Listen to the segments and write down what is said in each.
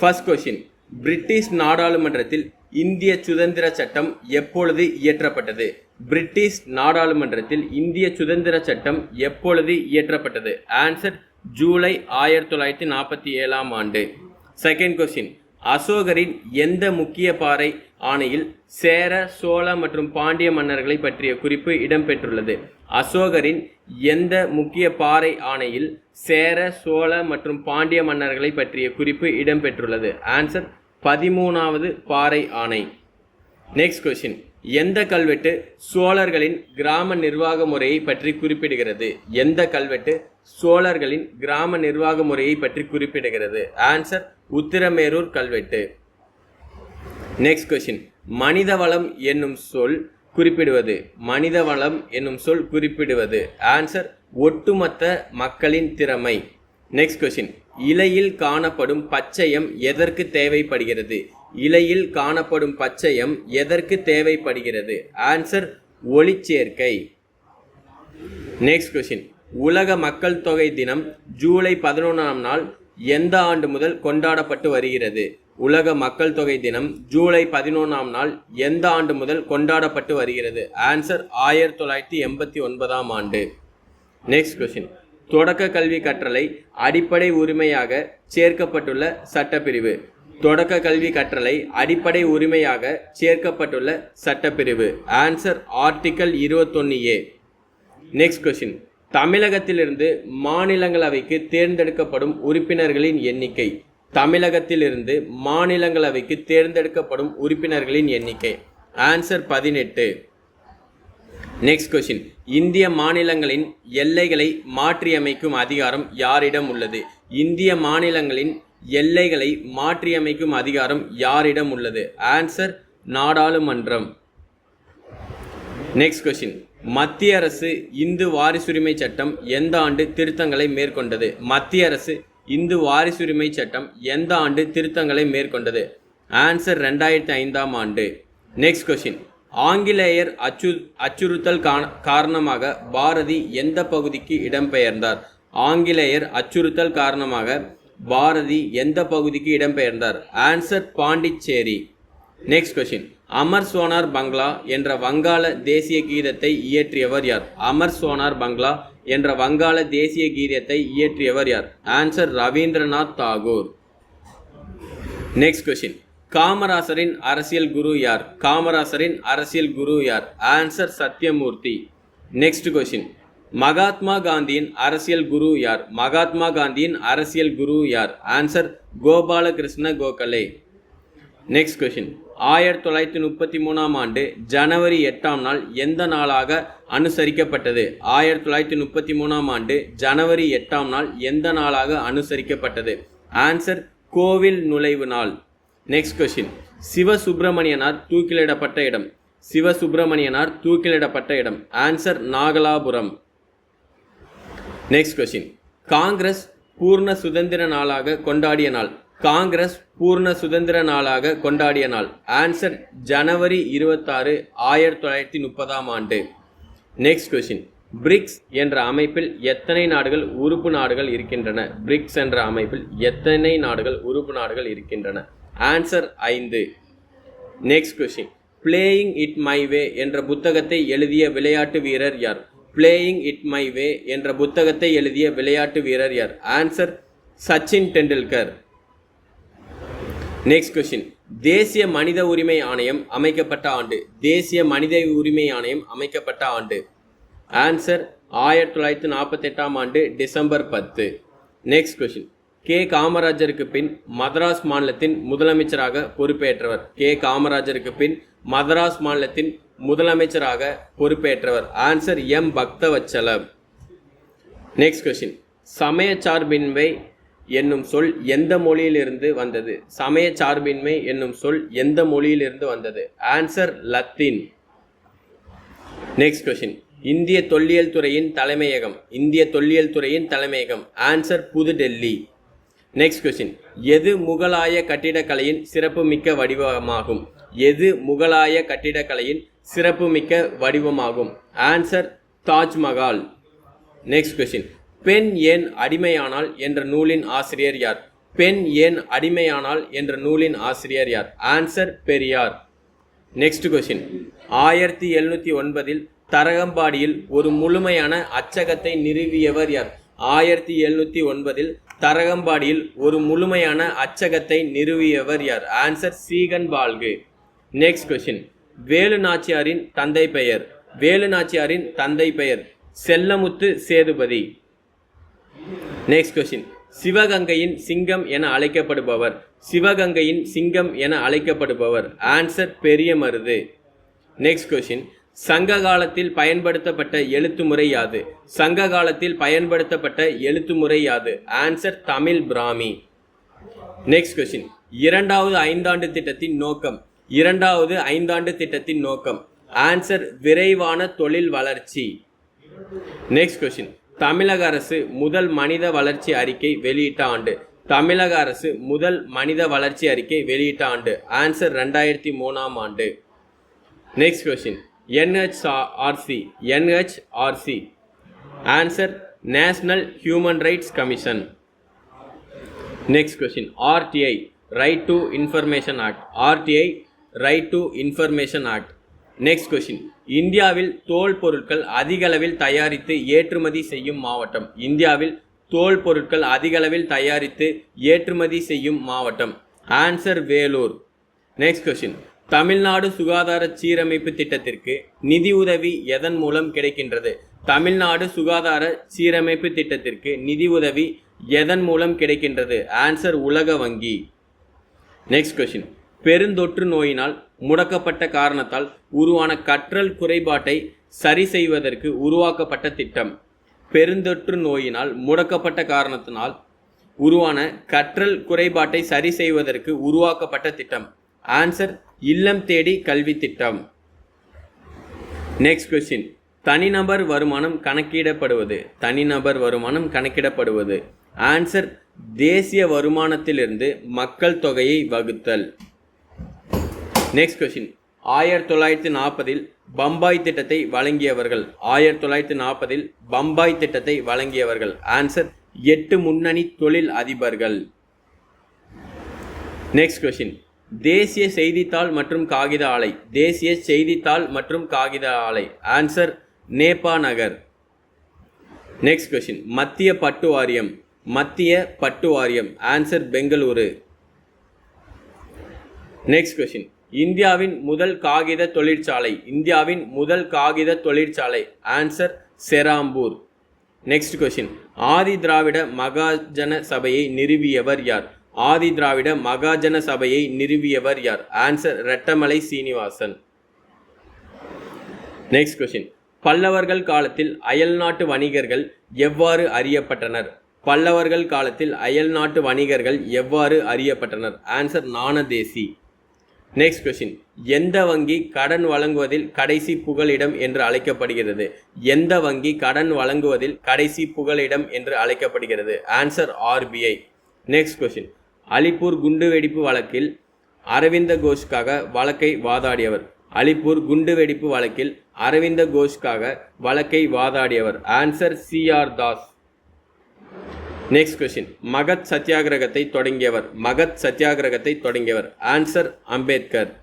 First question British நாடாளுமன்றத்தில் இந்திய சுதந்திர சட்டம் எப்பொழுது இயற்றப்பட்டது? பிரிட்டிஷ் நாடாளுமன்றத்தில் இந்திய சுதந்திர சட்டம் எப்பொழுது இயற்றப்பட்டது? ஆன்சர் ஜூலை ஆயிரத்தி தொள்ளாயிரத்தி நாற்பத்தி ஏழாம் ஆண்டு. செகண்ட் கொஸ்டின் அசோகரின் எந்த முக்கிய பாறை ஆணையில் சேர சோழ மற்றும் பாண்டிய மன்னர்களை பற்றிய குறிப்பு இடம்பெற்றுள்ளது? அசோகரின் எந்த முக்கிய பாறை ஆணையில் சேர சோழ மற்றும் பாண்டிய மன்னர்களை பற்றிய குறிப்பு இடம்பெற்றுள்ளது? ஆன்சர் பதிமூணாவது பாறை ஆணை. நெக்ஸ்ட் கொஸ்டின் எந்த கல்வெட்டு சோழர்களின் கிராம நிர்வாக முறையை பற்றி குறிப்பிடுகிறது? எந்த கல்வெட்டு சோழர்களின் கிராம நிர்வாக முறையை பற்றி குறிப்பிடுகிறது? ஆன்சர் உத்திரமேரூர் கல்வெட்டு. நெக்ஸ்ட் கொஸ்டின் மனித வளம் என்னும் சொல் குறிப்பிடுவது. மனித வளம் என்னும் சொல் குறிப்பிடுவது. ஆன்சர் ஒட்டுமொத்த மக்களின் திறமை. நெக்ஸ்ட் கொஸ்டின் இலையில் காணப்படும் பச்சையம் எதற்கு தேவைப்படுகிறது? இலையில் காணப்படும் பச்சையம் எதற்கு தேவைப்படுகிறது? ஆன்சர் ஒளிச்சேர்க்கை. நெக்ஸ்ட் கொஸ்டின் உலக மக்கள் தொகை தினம் ஜூலை பதினொன்றாம் நாள் எந்த ஆண்டு முதல் கொண்டாடப்பட்டு வருகிறது? உலக மக்கள் தொகை தினம் ஜூலை பதினொன்றாம் நாள் எந்த ஆண்டு முதல் கொண்டாடப்பட்டு வருகிறது? ஆன்சர் ஆயிரத்தி தொள்ளாயிரத்தி எண்பத்தி ஒன்பதாம் ஆண்டு. நெக்ஸ்ட் கொஸ்டின் தொடக்க கல்வி கற்றலை அடிப்படை உரிமையாக சேர்க்கப்பட்டுள்ள சட்டப்பிரிவு. தொடக்க கல்வி கற்றலை அடிப்படை உரிமையாக சேர்க்கப்பட்டுள்ள சட்டப்பிரிவு. ஆன்சர் ஆர்டிக்கல் இருபத்தொன்னு ஏ நெக்ஸ்ட் கொஸ்டின் தமிழகத்திலிருந்து மாநிலங்களவைக்கு தேர்ந்தெடுக்கப்படும் உறுப்பினர்களின் எண்ணிக்கை. தமிழகத்திலிருந்து மாநிலங்களவைக்கு தேர்ந்தெடுக்கப்படும் உறுப்பினர்களின் எண்ணிக்கை. ஆன்சர் பதினெட்டு. நெக்ஸ்ட் கொஸ்டின் இந்திய மாநிலங்களின் எல்லைகளை மாற்றியமைக்கும் அதிகாரம் யாரிடம் உள்ளது? இந்திய மாநிலங்களின் எல்லைகளை மாற்றியமைக்கும் அதிகாரம் யாரிடம் உள்ளது? ஆன்சர் நாடாளுமன்றம். நெக்ஸ்ட் கொஸ்டின் மத்திய அரசு இந்து வாரிசுரிமை சட்டம் எந்த ஆண்டு திருத்தங்களை மேற்கொண்டது? மத்திய அரசு இந்து வாரிசுரிமை சட்டம் எந்த ஆண்டு திருத்தங்களை மேற்கொண்டது? ஆன்சர் ரெண்டாயிரத்தி ஐந்தாம் ஆண்டு. நெக்ஸ்ட் கொஷின் ஆங்கிலேயர் அச்சு அச்சுறுத்தல் காரணமாக பாரதி எந்த பகுதிக்கு இடம்பெயர்ந்தார்? ஆங்கிலேயர் அச்சுறுத்தல் காரணமாக பாரதி எந்த பகுதிக்கு இடம்பெயர்ந்தார்? Answer Pondicherry. Next question Amar Sonar Bangla என்ற வங்காள தேசிய கீதத்தை இயற்றியவர் யார்? அமர் சோனார் பங்களா என்ற வங்காள தேசிய கீதத்தை இயற்றியவர் யார்? Answer Rabindranath Tagore. Next question காமராசரின் அரசியல் குரு யார்? காமராசரின் அரசியல் குரு யார்? Answer Sathyamurthy. Next question Mahatma காந்தியின் அரசியல் குரு யார்? மகாத்மா காந்தியின் அரசியல் குரு யார்? Answer Gopalakrishna Gokhale. Next question ஆயிரத்தி தொள்ளாயிரத்தி முப்பத்தி மூணாம் ஆண்டு ஜனவரி எட்டாம் நாள் எந்த நாளாக அனுசரிக்கப்பட்டது? ஆயிரத்தி தொள்ளாயிரத்தி முப்பத்தி மூணாம் ஆண்டு ஜனவரி எட்டாம் நாள் எந்த நாளாக அனுசரிக்கப்பட்டது? ஆன்சர் கோவில் நுழைவு நாள். நெக்ஸ்ட் கொஷின் சிவசுப்பிரமணியனார் தூக்கிலிடப்பட்ட இடம். சிவசுப்பிரமணியனார் தூக்கிலிடப்பட்ட இடம். Answer Nagalapuram. Next question Congress பூர்ண சுதந்திர நாளாக கொண்டாடிய நாள். காங்கிரஸ் பூர்ண சுதந்திர நாளாக கொண்டாடிய நாள். ஆன்சர் ஜனவரி இருபத்தாறு ஆயிரத்தி தொள்ளாயிரத்தி முப்பதாம் ஆண்டு. நெக்ஸ்ட் கொஸ்டின் பிரிக்ஸ் என்ற அமைப்பில் எத்தனை நாடுகள் உறுப்பு நாடுகள் இருக்கின்றன? பிரிக்ஸ் என்ற அமைப்பில் எத்தனை நாடுகள் உறுப்பு நாடுகள் இருக்கின்றன? ஆன்சர் ஐந்து. Next question playing it my way என்ற புத்தகத்தை எழுதிய விளையாட்டு வீரர் யார்? பிளேயிங் இட் மை வே என்ற புத்தகத்தை எழுதிய விளையாட்டு வீரர் யார்? Answer Sachin Tendulkar. Next question தேசிய மனித உரிமை ஆணையம் அமைக்கப்பட்ட ஆண்டு. தேசிய மனித உரிமை ஆணையம் அமைக்கப்பட்ட ஆண்டு. ஆன்சர் ஆயிரத்தி தொள்ளாயிரத்தி நாற்பத்தெட்டாம் ஆண்டு டிசம்பர் பத்து. Next question K. காமராஜருக்கு பின் மதராஸ் மாநிலத்தின் முதலமைச்சராக பொறுப்பேற்றவர். கே. காமராஜருக்கு பின் மதராஸ் மாநிலத்தின் முதலமைச்சராக பொறுப்பேற்றவர். Answer M Bhaktavatsalam. Next question சமய சார்பின்மை என்னும் சொல் எந்த மொழியிலிருந்து வந்தது? சமய சார்பின்மை என்னும் சொல் எந்த மொழியிலிருந்து வந்தது? ஆன்சர் லத்தீன் நெக்ஸ்ட் கொஷின் இந்திய தொல்லியல் துறையின் தலைமையகம். இந்திய தொல்லியல் துறையின் தலைமையகம். ஆன்சர் புதுடெல்லி நெக்ஸ்ட் கொஸ்டின் எது முகலாய கட்டிடக்கலையின் சிறப்புமிக்க வடிவமாகும்? எது முகலாய கட்டிடக்கலையின் சிறப்புமிக்க வடிவமாகும்? ஆன்சர் தாஜ்மஹால் நெக்ஸ்ட் கொஸ்டின் பெண் ஏன் அடிமையானால் என்ற நூலின் ஆசிரியர் யார்? பெண் ஏன் அடிமையானால் என்ற நூலின் ஆசிரியர் யார்? ஆன்சர் பெரியார். நெக்ஸ்ட் கொஸ்டின் ஆயிரத்தி எழுநூத்தி ஒன்பதில் தரகம்பாடியில் ஒரு முழுமையான அச்சகத்தை நிறுவியவர் யார்? ஆயிரத்தி எழுநூத்தி ஒன்பதில் தரகம்பாடியில் ஒரு முழுமையான அச்சகத்தை நிறுவியவர் யார்? Answer Ziegenbalg. Next question Velu நாச்சியாரின் தந்தை பெயர். வேலு நாச்சியாரின் தந்தை பெயர் செல்லமுத்து சேதுபதி. நெக்ஸ்ட் கொஸ்டின் சிவகங்கையின் சிங்கம் என அழைக்கப்படுபவர். சிவகங்கையின் சிங்கம் என அழைக்கப்படுபவர். ஆன்சர் பெரிய மருது. நெக்ஸ்ட் கொஸ்டின் சங்க காலத்தில் பயன்படுத்தப்பட்ட எழுத்துமுறை யாது? சங்க காலத்தில் பயன்படுத்தப்பட்ட எழுத்துமுறை யாது? Answer Tamil Brahmi. Next question இரண்டாவது ஐந்தாண்டு திட்டத்தின் நோக்கம். இரண்டாவது ஐந்தாண்டு திட்டத்தின் நோக்கம். ஆன்சர் விரைவான தொழில் வளர்ச்சி. நெக்ஸ்ட் கொஸ்டின் தமிழக அரசு முதல் மனித வளர்ச்சி அறிக்கை வெளியிட்ட ஆண்டு. தமிழக அரசு முதல் மனித வளர்ச்சி அறிக்கை வெளியிட்ட ஆண்டு. ஆன்சர் ரெண்டாயிரத்தி மூணாம் ஆண்டு. Next question NHRC NHRC answer national human rights commission next question RTI right to information act RTI right to information act next question இந்தியாவில் தோல் பொருட்கள் அதிகளவில் தயாரித்து ஏற்றுமதி செய்யும் மாவட்டம். இந்தியாவில் தோல் பொருட்கள் அதிகளவில் தயாரித்து ஏற்றுமதி செய்யும் மாவட்டம். Answer Vellore. Next question Tamil Nadu சுகாதார சீரமைப்பு திட்டத்திற்கு நிதி உதவி எதன் மூலம் கிடைக்கின்றது? தமிழ்நாடு சுகாதார சீரமைப்பு திட்டத்திற்கு நிதி உதவி எதன் மூலம் கிடைக்கின்றது? ஆன்சர் உலக வங்கி. நெக்ஸ்ட் கொஷின் பெருந்தொற்று நோயினால் முடக்கப்பட்ட காரணத்தால் உருவான கற்றல் குறைபாட்டை சரி செய்வதற்கு உருவாக்கப்பட்ட திட்டம். பெருந்தொற்று நோயினால் முடக்கப்பட்ட காரணத்தினால் உருவான கற்றல் குறைபாட்டை சரி செய்வதற்கு உருவாக்கப்பட்ட திட்டம். ஆன்சர் இல்லம் தேடி கல்வி திட்டம். நெக்ஸ்ட் கொஸ்டின் தனிநபர் வருமானம் கணக்கிடப்படுவது. தனிநபர் வருமானம் கணக்கிடப்படுவது. ஆன்சர் தேசிய வருமானத்திலிருந்து மக்கள் தொகையை வகுத்தல். நெக்ஸ்ட் கொஷின் ஆயிரத்தி தொள்ளாயிரத்தி நாற்பதில் பம்பாய் திட்டத்தை வழங்கியவர்கள். ஆயிரத்தி தொள்ளாயிரத்தி நாற்பதில் பம்பாய் திட்டத்தை வழங்கியவர்கள். ஆன்சர் எட்டு முன்னணி தொழில் அதிபர்கள். நெக்ஸ்ட் கொஷின் தேசிய செய்தித்தாள் மற்றும் காகித ஆலை. தேசிய செய்தித்தாள் மற்றும் காகித ஆலை. Answer Nepa Nagar. Next question மத்திய பட்டு வாரியம். மத்திய பட்டு வாரியம். ஆன்சர் பெங்களூரு. நெக்ஸ்ட் கொஷின் இந்தியாவின் முதல் காகித தொழிற்சாலை இந்தியாவின் முதல் காகித தொழிற்சாலை answer Serampore. Next question Adi Dravida Mahajana சபையை நிறுவியவர் யார்? ஆதி திராவிட மகாஜன சபையை நிறுவியவர் யார்? Answer Rettamalai Srinivasan. Next question பல்லவர்கள் காலத்தில் அயல்நாட்டு வணிகர்கள் எவ்வாறு அறியப்பட்டனர்? பல்லவர்கள் காலத்தில் அயல்நாட்டு வணிகர்கள் எவ்வாறு அறியப்பட்டனர்? ஆன்சர் நாணதேசி நெக்ஸ்ட் கொஷின் எந்த வங்கி கடன் வழங்குவதில் கடைசி புகலிடம் என்று அழைக்கப்படுகிறது? எந்த வங்கி கடன் வழங்குவதில் கடைசி புகலிடம் என்று அழைக்கப்படுகிறது? Answer RBI next question Alipore குண்டுவெடிப்பு வழக்கில் அரவிந்த கோஷ்காக வழக்கை வாதாடியவர். அலிப்பூர் குண்டுவெடிப்பு வழக்கில் அரவிந்த கோஷ்காக வழக்கை வாதாடியவர். Answer C R Das next question Mahad சத்தியாகிரகத்தை தொடங்கியவர். மகத் சத்தியாகிரகத்தை தொடங்கியவர். ஆன்சர் அம்பேத்கர்.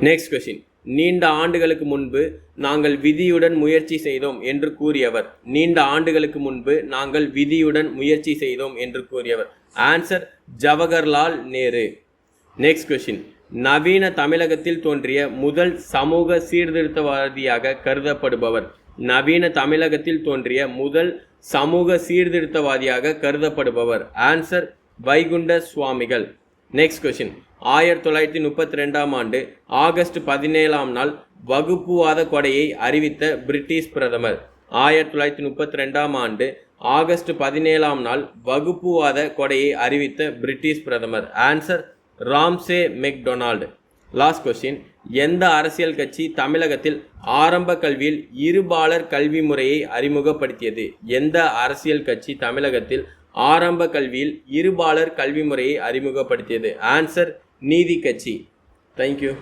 நெக்ஸ்ட் கொஸ்டின் நீண்ட ஆண்டுகளுக்கு முன்பு நாங்கள் விதியுடன் முயற்சி செய்தோம் என்று கூறியவர். நீண்ட ஆண்டுகளுக்கு முன்பு நாங்கள் விதியுடன் முயற்சி செய்தோம் என்று கூறியவர். Answer Jawaharlal Nehru. Next question நவீன தமிழகத்தில் தோன்றிய முதல் சமூக சீர்திருத்தவாதியாக கருதப்படுபவர். நவீன தமிழகத்தில் தோன்றிய முதல் சமூக சீர்திருத்தவாதியாக கருதப்படுபவர் ஆன்சர் வைகுண்ட சுவாமிகள். நெக்ஸ்ட் கொஸ்டின் ஆயிரத்தி தொள்ளாயிரத்தி முப்பத்தி ரெண்டாம் ஆண்டு ஆகஸ்ட் பதினேழாம் நாள் வகுப்புவாத கொடையை அறிவித்த பிரிட்டிஷ் பிரதமர். ஆயிரத்தி தொள்ளாயிரத்தி முப்பத்தி ரெண்டாம் ஆண்டு ஆகஸ்ட் பதினேழாம் நாள் வகுப்புவாத கொடையை அறிவித்த பிரிட்டிஷ் பிரதமர். Answer Ramsay MacDonald. Last question எந்த அரசியல் கட்சி தமிழகத்தில் ஆரம்ப கல்வியில் இருபாலர் கல்வி முறையை அறிமுகப்படுத்தியது? எந்த அரசியல் கட்சி தமிழகத்தில் ஆரம்ப கல்வியில் இருபாலர் கல்வி முறையை அறிமுகப்படுத்தியது? ஆன்சர் நீதி கட்சி. தேங்க்யூ